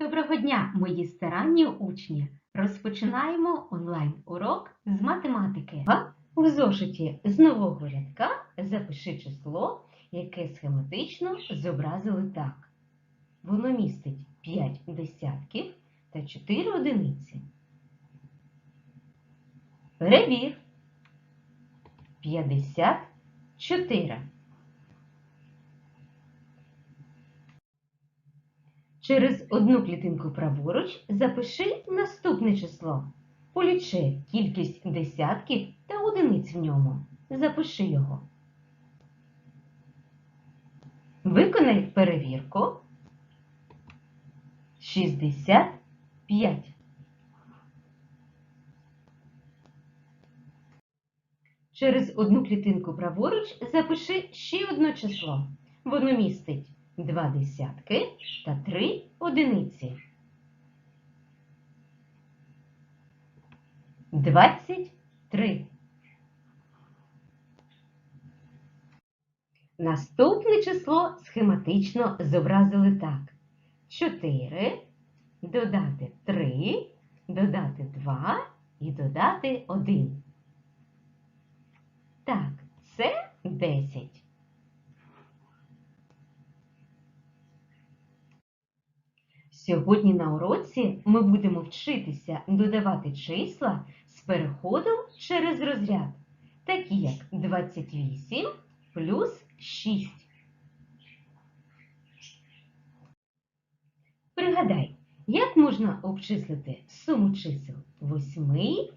Доброго дня, мої старанні учні! Розпочинаємо онлайн-урок з математики. В зошиті з нового рядка запиши число, яке схематично зобразили так. Воно містить 5 десятків та 4 одиниці. Перевір. 54. Через одну клітинку праворуч запиши наступне число. Полічи кількість десятків та одиниць в ньому. Запиши його. Виконай перевірку. 65. Через одну клітинку праворуч запиши ще одне число. Воно містить два десятки та три одиниці. Двадцять три. Наступне число схематично зобразили так. 4, додати 3, додати 2 і додати 1. Так, це 10. Сьогодні на уроці ми будемо вчитися додавати числа з переходом через розряд, такі як 28 плюс 6. Пригадай, як можна обчислити суму чисел 8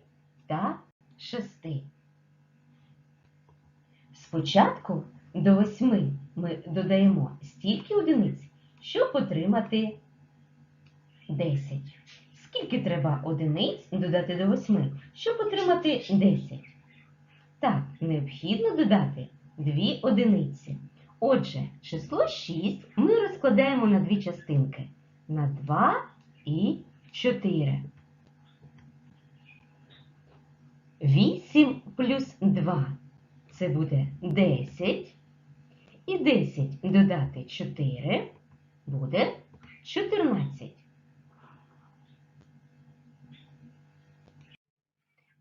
та 6. Спочатку до 8 ми додаємо стільки одиниць, щоб отримати 10. Скільки треба одиниць додати до 8, щоб отримати 10? Так, необхідно додати 2 одиниці. Отже, число 6 ми розкладаємо на дві частинки. На 2 і 4. 8 плюс 2 це буде 10. І 10 додати 4 буде 14.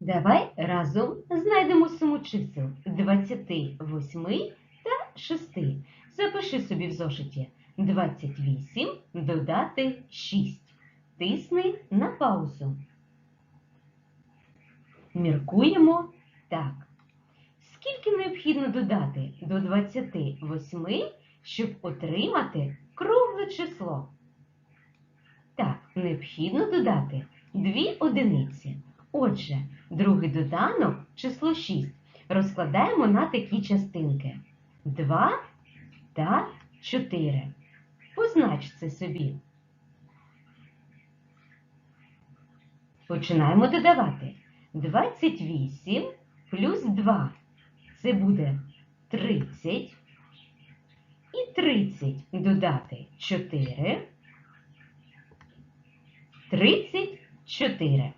Давай разом знайдемо суму чисел 28 та 6. Запиши собі в зошиті 28 додати 6. Тисни на паузу. Міркуємо так. Скільки необхідно додати до 28, щоб отримати кругле число? Так, необхідно додати 2 одиниці. Отже, другий доданок, число 6, розкладаємо на такі частинки 2 та 4. Познач це собі. Починаємо додавати. 28 плюс 2. Це буде 30. І 30 додати 4. 34.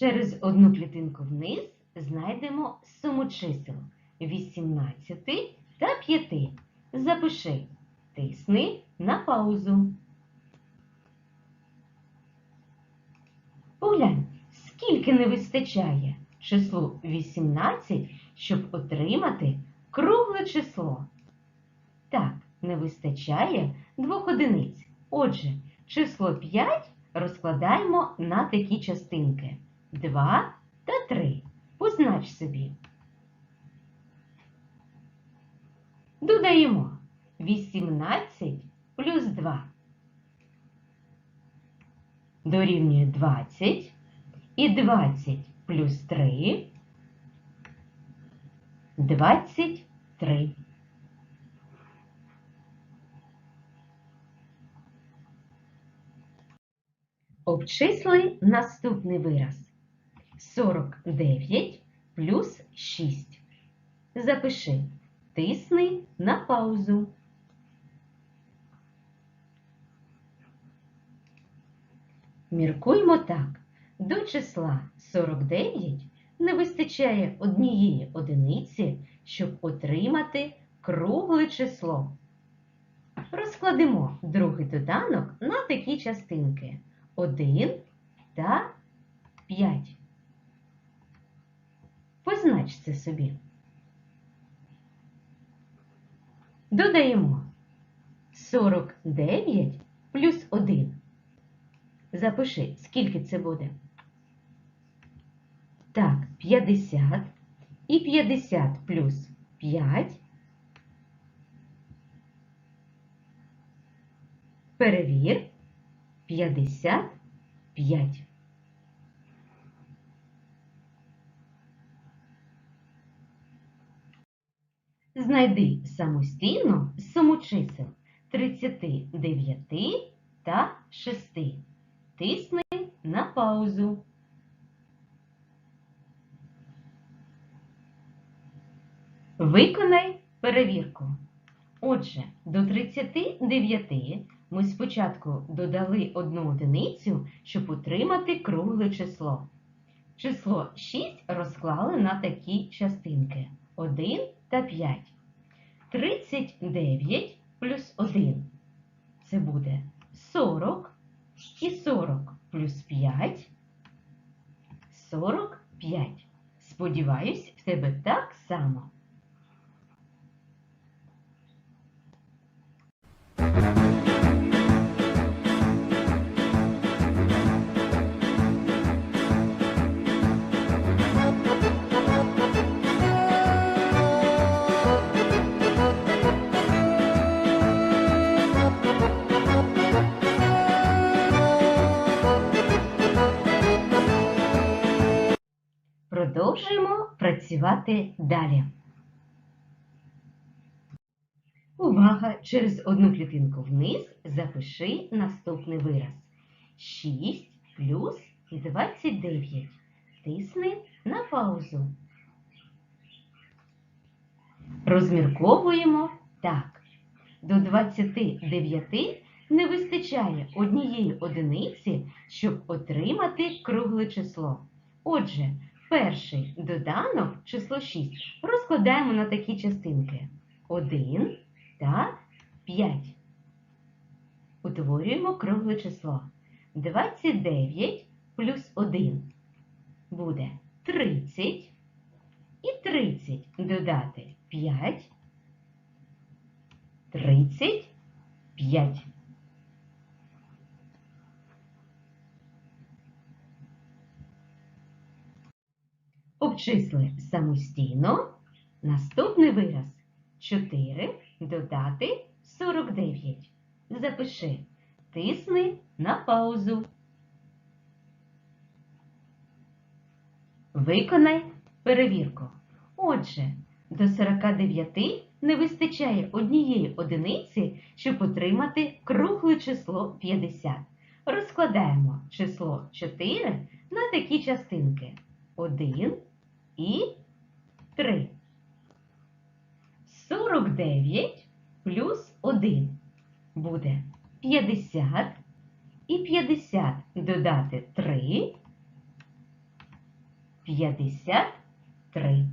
Через одну клітинку вниз знайдемо суму чисел 18 та 5. Запиши, тисни на паузу. Поглянь, скільки не вистачає числу 18, щоб отримати кругле число. Так, не вистачає двох одиниць. Отже, число 5 розкладаємо на такі частинки. 2 та 3. Познач собі. Додаємо 18 плюс 2. Дорівнює 20 і 20 плюс 3 23. Обчисли наступний вираз. 49 плюс 6. Запиши. Тисни на паузу. Міркуємо так. До числа 49 не вистачає однієї одиниці, щоб отримати кругле число. Розкладемо другий доданок на такі частинки 1 та 5. Познач це собі. Додаємо 49 плюс 1. Запиши, скільки це буде. Так, 50 і 50 плюс 5. Перевір 55. Знайди самостійно суму чисел 39 та 6. Тисни на паузу. Виконай перевірку. Отже, до 39 ми спочатку додали одну одиницю, щоб отримати кругле число. Число 6 розклали на такі частинки 1 та 5. 39 плюс 1 це буде 40 і 40 плюс 5 45. Сподіваюсь, в тебе так само. Продовжуємо працювати далі. Увага! Через одну клітинку вниз запиши наступний вираз. 6 плюс 29. Тисни на паузу. Розмірковуємо так. До 29 не вистачає однієї одиниці, щоб отримати кругле число. Отже, перший доданок, число 6, розкладаємо на такі частинки. 1 та 5. Утворюємо кругле число. 29 плюс 1 буде 30. І 30 додати 5. 35. Обчисли самостійно наступний вираз 4 додати 49. Запиши, тисни на паузу. Виконай перевірку. Отже, до 49 не вистачає однієї одиниці, щоб отримати кругле число 50. Розкладаємо число 4 на такі частинки 1 і 3. 49 плюс 1 буде 50 і 50 додати 3 53.